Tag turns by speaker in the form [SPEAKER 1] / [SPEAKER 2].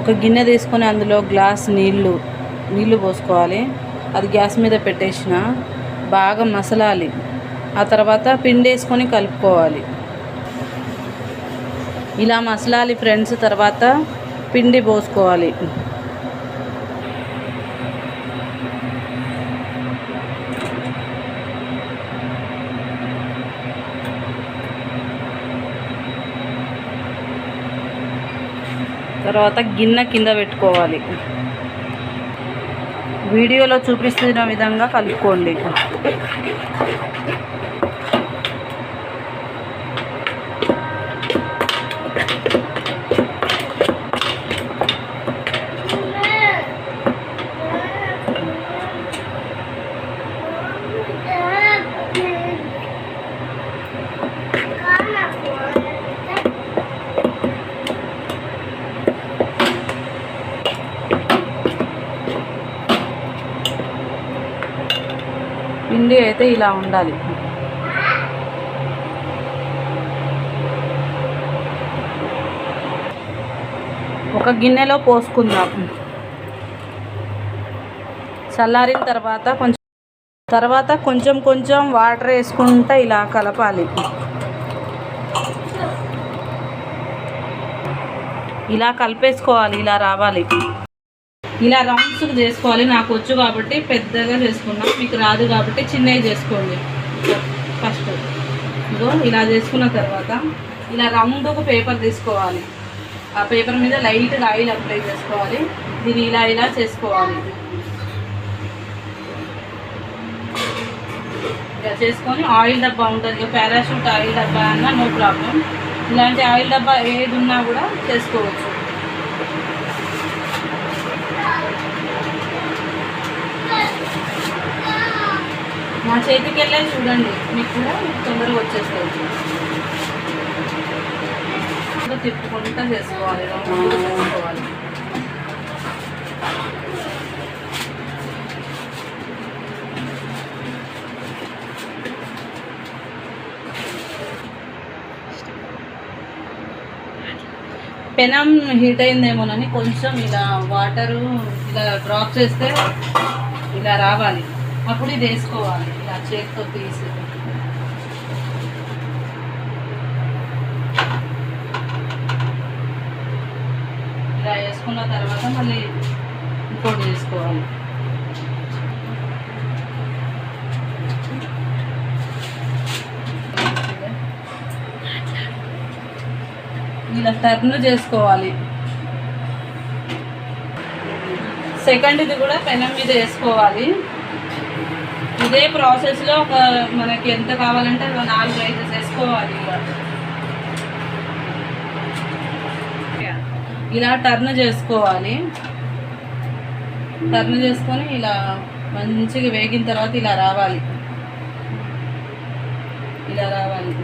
[SPEAKER 1] ఒక గిన్నె తీసుకొని అందులో గ్లాస్ నీళ్ళు నీళ్ళు పోసుకోవాలి. అది గ్యాస్ మీద పెట్టేసిన బాగా మసలాలి. ఆ తర్వాత పిండి వేసుకొని కలుపుకోవాలి. ఇలా మసలాలి ఫ్రెండ్స్ తర్వాత పిండి పోసుకోవాలి. తర్వాత గిన్నె కింద పెట్టుకోవాలి. వీడియోలో చూపిస్తున్న విధంగా కలుపుకోండి. పిండి అయితే ఇలా ఉండాలి. ఒక గిన్నెలో పోసుకుందాం. చల్లారిన తర్వాత కొంచెం తర్వాత కొంచెం కొంచెం వాటర్ వేసుకుంటా ఇలా కలపాలి. ఇలా కలిపేసుకోవాలి ఇలా రావాలి. ఇలా రౌండ్స్కి చేసుకోవాలి. నాకు వచ్చు కాబట్టి పెద్దగా చేసుకున్నాం. మీకు రాదు కాబట్టి చిన్నవి చేసుకోండి. ఫస్ట్ ఇదో ఇలా చేసుకున్న తర్వాత ఇలా రౌండ్ ఒక పేపర్ తీసుకోవాలి. ఆ పేపర్ మీద లైట్గా ఆయిల్ అప్లై చేసుకోవాలి. దీన్ని ఇలా ఇలా చేసుకోవాలి. ఇలా చేసుకొని ఆయిల్ డబ్బా ఉంటుంది. పారాషూట్ ఆయిల్ డబ్బా అన్నా నో ప్రాబ్లం ఇలాంటి ఆయిల్ డబ్బా ఏది ఉన్నా కూడా చేసుకోవచ్చు. మా చేతికి వెళ్ళే చూడండి. మీకు కూడా తొందరగా వచ్చేస్తుంది. తిప్పుకుంటా చేసుకోవాలి. చేసుకోవాలి పెనం హీట్ అయిందేమోనని కొంచెం ఇలా వాటరు ఇలా డ్రాప్ చేస్తే ఇలా రావాలి. అప్పుడు ఇది వేసుకోవాలి. ఇలా చేతితో తీసి. ఇలా వేసుకున్న తర్వాత మళ్ళీ ఇంకోటి వేసుకోవాలి. ఇలా టర్న్ చేసుకోవాలి. సెకండ్ ఇది కూడా పెనం మీద వేసుకోవాలి. ఇదే ప్రాసెస్లో ఒక మనకి ఎంత కావాలంటే నాలుగు ఐదు వేసుకోవాలి. ఇలా ఇలా టర్న్ చేసుకోవాలి. టర్న్ చేసుకొని ఇలా మంచిగా వేగిన తర్వాత ఇలా రావాలి. ఇలా రావాలి.